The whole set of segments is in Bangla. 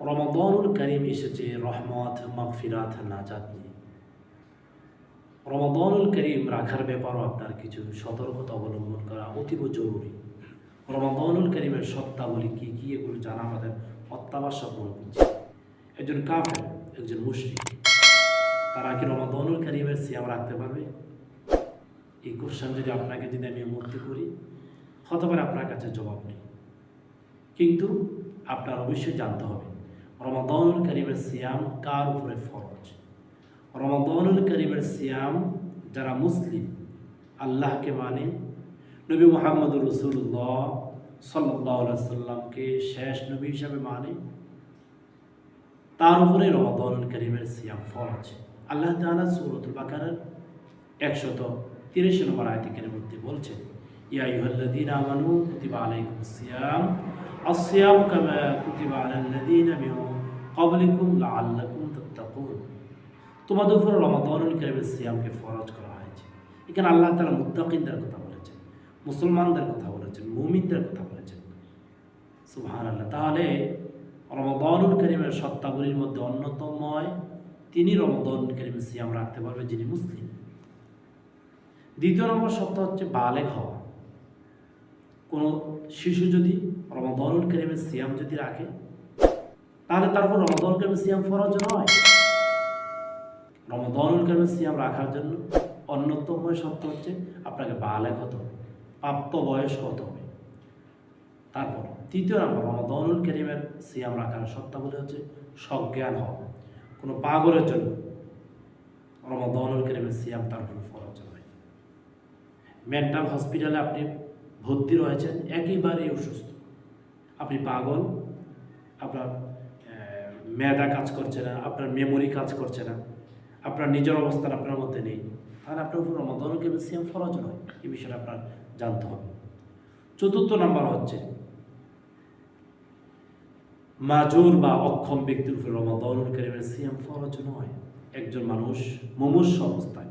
রমাদানুল করিম এসেছে রহমত, মাগফিরাত, নাজাত নিয়ে। রমাদানুল করিম রাখার ব্যাপারও আপনার কিছু সতর্কতা অবলম্বন করা অতীব জরুরি। রমাদানুল করিমের সত্তাবলী কী কী এগুলো জানা আমাদের অত্যাবশ্যক মনে একজন কাফের, একজন মুশরিক, তারা কি রমাদানুল করিমের সিয়াম রাখতে পারবে? এই কোশ্চেন যদি আপনাকে যদি আমি মুক্তি করি, হতে পারে আপনার কাছে জবাব নেই। কিন্তু আপনার অবশ্যই জানতে হবে। রমাদানুল করিমের সিয়াম কার উপরে ফরজ রমাদানুল করিমের সিয়াম যারা মুসলিম আল্লাহকে মানে নবী মোহাম্মদ রসুল্লাহ সাল্লাহ শেষ নবী হিসাবে মানে তার উপরে রমাদানুল করিমের সিয়াম ফরজ আল্লাহ তাআলা সূরাতুল বাকারার একশত তিরিশ নম্বর আয়াতিকের মধ্যে বলছেন ইয়া আইয়ুহাল্লাযীনা আমানু কুতিবা আলাইকুমুস সিয়াম আস-সিয়াম কামা কুতিবা আলাল্লাযীনা মিন ক্বাবলিকুম লাআল্লাকুম তাত্তাকুন। তোমাদের উপর রমাদানুল কারীমের সিয়ামকে ফরজ করা হয়েছে। এখানে আল্লাহ তাআলা মুত্তাকিনদের কথা বলেছেন, মুসলমানদের কথা বলেছেন, মুমিনদের কথা বলেছেন। সুবহানাল্লাহ, তাহলে রমাদানুল করিমের সত্তাগুলির মধ্যে অন্যতম নয় তিনি রমাদানুল করিমের সিয়াম রাখতে পারবে যিনি মুসলিম। দ্বিতীয় নম্বর সত্তা হচ্ছে বালেগ হওয়া। কোনো শিশু যদি রমাদানুল করিমের সিয়াম যদি রাখে তাহলে তারপর রমাদানুল করিমের সিয়াম ফরজ নয়। রমাদানুল করিমের সিয়াম রাখার জন্য অন্যতম সত্য হচ্ছে আপনাকে হতে হবে, প্রাপ্ত বয়স হতে হবে। তারপর তৃতীয় নম্বর রমাদানুল কেরিমের সিয়াম রাখার সত্তাবলী হচ্ছে সজ্ঞান হওয়া। কোনো পাগলের জন্য রমাদানুল কেরিমের সিয়াম তার উপর ফরজ নয়। মেন্টাল হসপিটালে আপনি ভর্তি রয়েছেন, একেবারেই অসুস্থ। আপনি পাগল, আপনার মেধা কাজ করছে না, আপনার মেমোরি কাজ করছে না, আপনার নিজের অবস্থান আপনার মধ্যে নেই। তাহলে আপনার উপর রমাদানুল করিমের সিয়াম ফরজ নয়? এই বিষয়টা আপনার জানতে হবে। চতুর্থ নাম্বার হচ্ছে, মাজুর বা অক্ষম ব্যক্তির উপর রমাদানুল করিমের সিয়াম ফরজ নয়। একজন মানুষ মুমূর্ষ অবস্থায়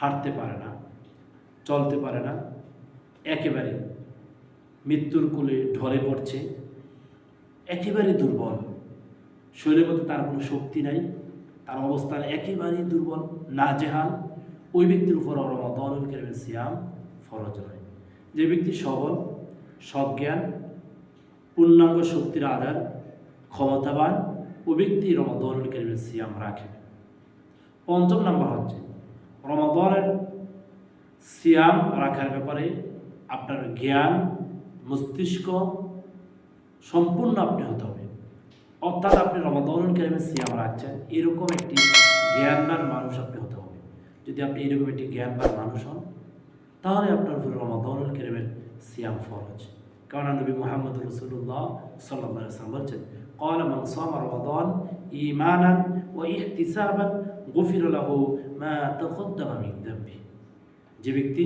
হাঁটতে পারে না, চলতে পারে না, একেবারে মৃত্যুর কোলে ঢলে পড়ছে, একেবারে দুর্বল। শরীরের মধ্যে তার কোনো শক্তি নাই, তার অবস্থান একেবারেই দুর্বল, নাজেহাল। ওই ব্যক্তির উপর রমাদানুল করিমের সিয়াম ফরজ নয়। যে ব্যক্তি সবল, সজ্ঞান, পূর্ণাঙ্গ শক্তির আধার, ক্ষমতাবান ও ব্যক্তি রমাদানুল করিমের সিয়াম রাখে। পঞ্চম নাম্বার হচ্ছে, রমাদানের সিয়াম রাখার ব্যাপারে আপনার জ্ঞান, মস্তিষ্ক সম্পূর্ণ আপনি হতে হবে। অর্থাৎ আপনি রমাদানুল করিমের সিয়াম রাখছেন এরকম একটি জ্ঞানবান মানুষ আপনি হতে হবে যদি আপনি এরকম একটি জ্ঞানবান মানুষ হন তাহলে আপনার উপরে রমাদানুল করিমের সিয়াম ফরজ কারণ নবী মোহাম্মদ রসুল্লাহ সাল্লাহ সাল্লাম বলছেন قال من صام رمضان إيمانا واحتسابا غفر له ما تقدم من ذنبه যে ব্যক্তি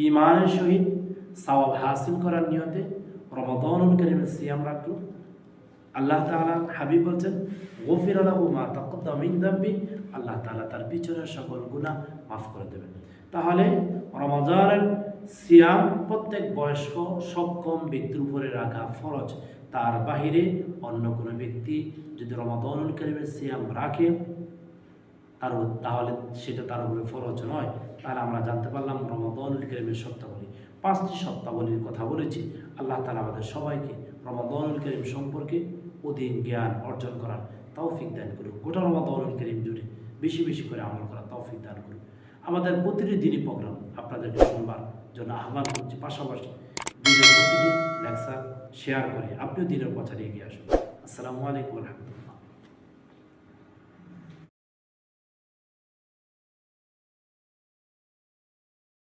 ইমানের সহিত সওয়াব হাসিল করার নিয়তে রমাদানুল করিমের সিয়াম রাখলো আল্লাহ তাআলা হাবিব বলছেন, গফির আলাহু মা তাকদ্দাম মিন দাম্বি। আল্লাহ তাআলা তার পিছনের সকল গুনাহ মাফ করে দেবেন। তাহলে রমজানের সিয়াম প্রত্যেক বয়স্ক সক্ষম ব্যক্তির উপরে রাখা ফরজ। তার বাহিরে অন্য কোনো ব্যক্তি যদি রমাদানুল করিমের সিয়াম রাখে, তার তাহলে সেটা তার উপরে ফরজ নয়। তাহলে আমরা জানতে পারলাম রমাদানুল করিমের সত্তাবলী পাঁচটি সত্তাবলীর কথা বলেছি। আল্লাহ তালা আমাদের সবাইকে রমাদানুল করিম সম্পর্কে অধীন জ্ঞান অর্জন করার তৌফিক দান করুক। গোটা রমাদানুল করিম জুড়ে বেশি বেশি করে আমল করার তৌফিক দান করুক। আমাদের প্রতিটি দিনই প্রোগ্রাম আপনাদেরকে শুনবার জন্য আহ্বান করছি। পাশাপাশি দিনের প্রতিদিন লেকচার শেয়ার করে আপনিও দিনের পথে এগিয়ে আসুন। আসসালামু আলাইকুম রহমতুল্লাহ।